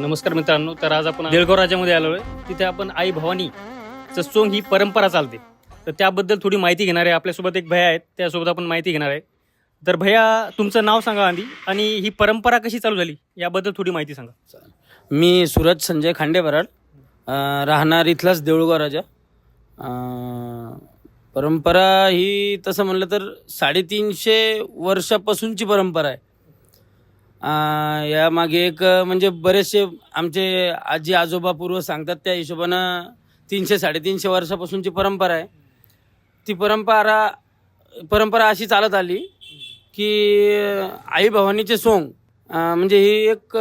नमस्कार मित्रांनो तर आज आपण देळगाव राजामध्ये आलो आहे. तिथे आपण आई भवानीचं सोंग ही परंपरा चालते. तर त्याबद्दल थोडी माहिती घेणार आहे. आपल्यासोबत एक भैया आहेत त्यासोबत आपण माहिती घेणार आहे. तर भैया तुमचं नाव सांगा आधी. आणि ही परंपरा कशी चालू झाली? याबद्दल थोडी माहिती सांगा. मी सूरज संजय खांडे बराड अं, राहणार इथलाच देऊळगाव राजा. परंपरा ही तसं म्हणलं तर साडेतीनशे वर्षापासूनची परंपरा आहे. यामागे एक म्हणजे बरेचसे आमचे आजी आजोबा पूर्व सांगतात त्या हिशोबानं तीनशे साडेतीनशे वर्षापासूनची परंपरा आहे. ती परंपरा परंपरा अशी चालत आली की आई भवानीचे सोंग म्हणजे ही एक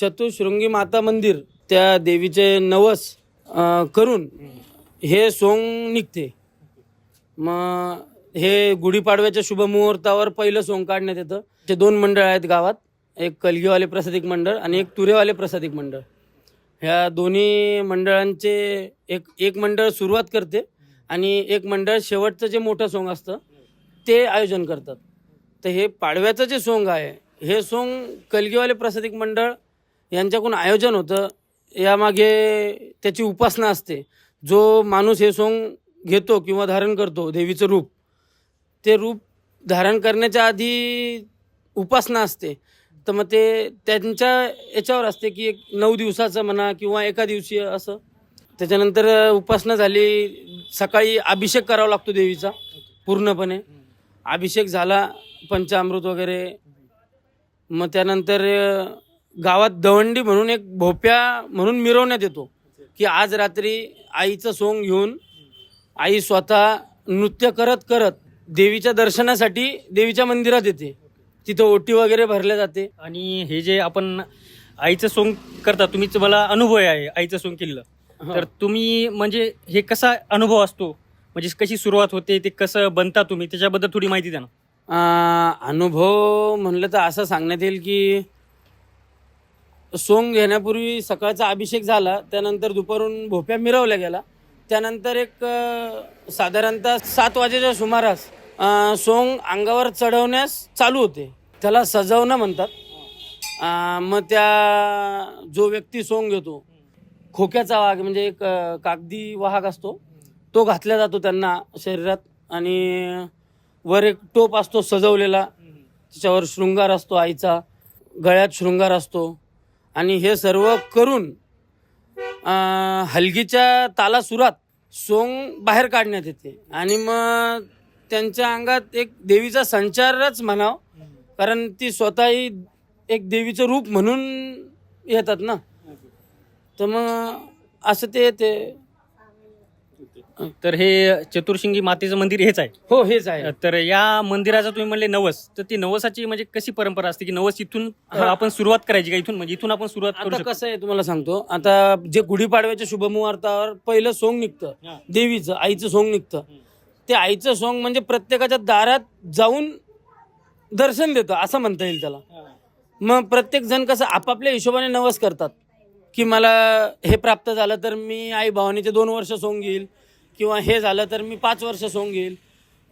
चतुशृंगी माता मंदिर त्या देवीचे नवस करून हे सोंग निघते. मग हे गुढीपाडव्याच्या शुभमुहूर्तावर पहिलं सोंग काढण्यात येतं. ते दोन मंडळ आहेत गावात. एक कलगीवाले प्रसादिक मंडळ आणि एक तुरेवाले प्रसादिक मंडळ. ह्या दोन्ही मंडळांचे एक एक मंडळ सुरुवात करते आणि एक मंडळ शेवटचं जे मोठं सोंग असतं ते आयोजन करतात. तर हे पाडव्याचं जे सोंग आहे हे सोंग कलगीवाले प्रसादिक मंडळ यांच्याकडून आयोजन होतं. यामागे त्याची उपासना असते. जो माणूस हे सोंग घेतो किंवा धारण करतो देवीचं रूप ते रूप धारण करण्याच्या आधी उपासना असते. तर मग ते त्यांच्या याच्यावर असते की एक नऊ दिवसाचं म्हणा किंवा एका दिवशी असं. त्याच्यानंतर उपासना झाली सकाळी अभिषेक करावा लागतो देवीचा पूर्णपणे. अभिषेक झाला पंचामृत वगैरे. मग त्यानंतर गावात दवंडी म्हणून एक भोप्या म्हणून मिरवण्यात येतो की आज रात्री आईचं सोंग घेऊन आई स्वतः नृत्य करत करत देवीच्या दर्शनासाठी देवीच्या मंदिरात येते. तिथं ओटी वगैरे भरल्या जाते. आणि हे जे आपण आईचं सोंग करता तुम्हीच मला अनुभव आहे आईचं सोंग केलेलं. तर तुम्ही म्हणजे हे कसा अनुभव असतो? म्हणजे कशी सुरुवात होते ते कसं बनता तुम्ही? त्याच्याबद्दल थोडी माहिती द्या ना. अनुभव म्हणलं तर असं सांगण्यात येईल की सोंग घेण्यापूर्वी सकाळचा अभिषेक झाला त्यानंतर दुपारून भोप्या मिरवल्या गेला त्यानंतर एक साधारणतः सात वाजेच्या सुमारास सोंग अंगावर चढवण्यास चालू होते. त्याला सजवणं म्हणतात. मग त्या जो व्यक्ती सोंग घेतो खोक्याचा वाघ म्हणजे एक कागदी वाहक असतो तो घातला जातो त्यांना शरीरात आणि वर एक टोप असतो सजवलेला. त्याच्यावर शृंगार असतो आईचा गळ्यात शृंगार असतो. आणि हे सर्व करून अं, हलगीच्या तालासुरात सोंग बाहेर काढण्यात येते. आणि मग त्यांच्या अंगात एक देवीचा संचारच म्हणाव. कारण ती स्वतःही एक देवीचं रूप म्हणून येतात ना. तर मग असं ते ते तर हे चतुर्शिंगी मातेचं मंदिर हेच आहे. हो हेच आहे. तर या मंदिराचा तुम्ही म्हणले नवस तर ती नवसाची म्हणजे कशी परंपरा असते की नवस इथून अ, आपण सुरुवात करायची का इथून? म्हणजे इथून आपण सुरुवात करू आता शकतो. कसं आहे तुम्हाला सांगतो. आता जे गुढीपाडव्याच्या शुभमुहूर्तावर पहिलं सोंग निघतं. हा. देवीचं आईचं सोंग निघतं. ते आईचं सोंग म्हणजे प्रत्येकाच्या दारात जाऊन दर्शन देतं असं म्हणता येईल त्याला. मग प्रत्येक जण कसं आपापल्या हिशोबाने नवस करतात की मला हे प्राप्त झालं तर मी आई भवानीचे दोन वर्ष सोंग घेईल किंवा हे झालं तर मी पाच वर्ष सोंग घेईल.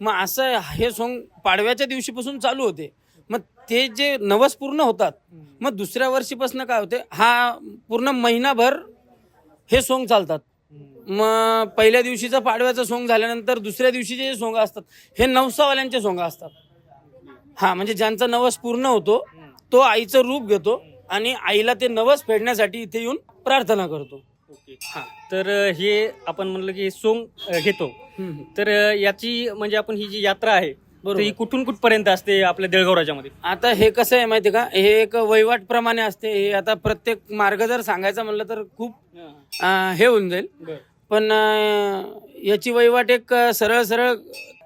मग असं हे सोंग पाडव्याच्या दिवशीपासून चालू होते. मग ते जे नवस पूर्ण होतात मग दुसऱ्या वर्षीपासून काय होते हा पूर्ण महिनाभर हे सोंग चालतात. मग पहिल्या दिवशीचा पाडव्याचा सोंग झाल्यानंतर दुसऱ्या दिवशीचे जे सोंग असतात हे नवसावाल्यांचे सोंग असतात. हा म्हणजे ज्यांचा नवस पूर्ण होतो तो आईचं रूप घेतो आणि आईला ते नवस फेडण्यासाठी इथे येऊन प्रार्थना करतो. हा तर हे आपण म्हणलं की सोंग अ, घेतो. हम्म. तर याची म्हणजे आपण ही जी यात्रा आहे तर बरोबर. ही कुठून कुठपर्यंत असते आपल्या देळगाव आता हे कसं आहे माहिती का? हे एक वहिवाट प्रमाणे असते. हे आता प्रत्येक मार्ग जर सांगायचं म्हणलं तर खूप अं, हे होऊन जाईल. पण अं, याची वहिवाट एक अं, सरळ सरळ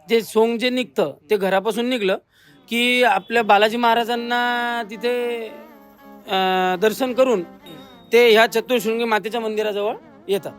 जे सोंग जे निघतं ते घरापासून निघलं की आपल्या बालाजी महाराजांना तिथे अं, दर्शन करून ते ह्या चतुर्शृंगी मातेच्या मंदिराजवळ येतात.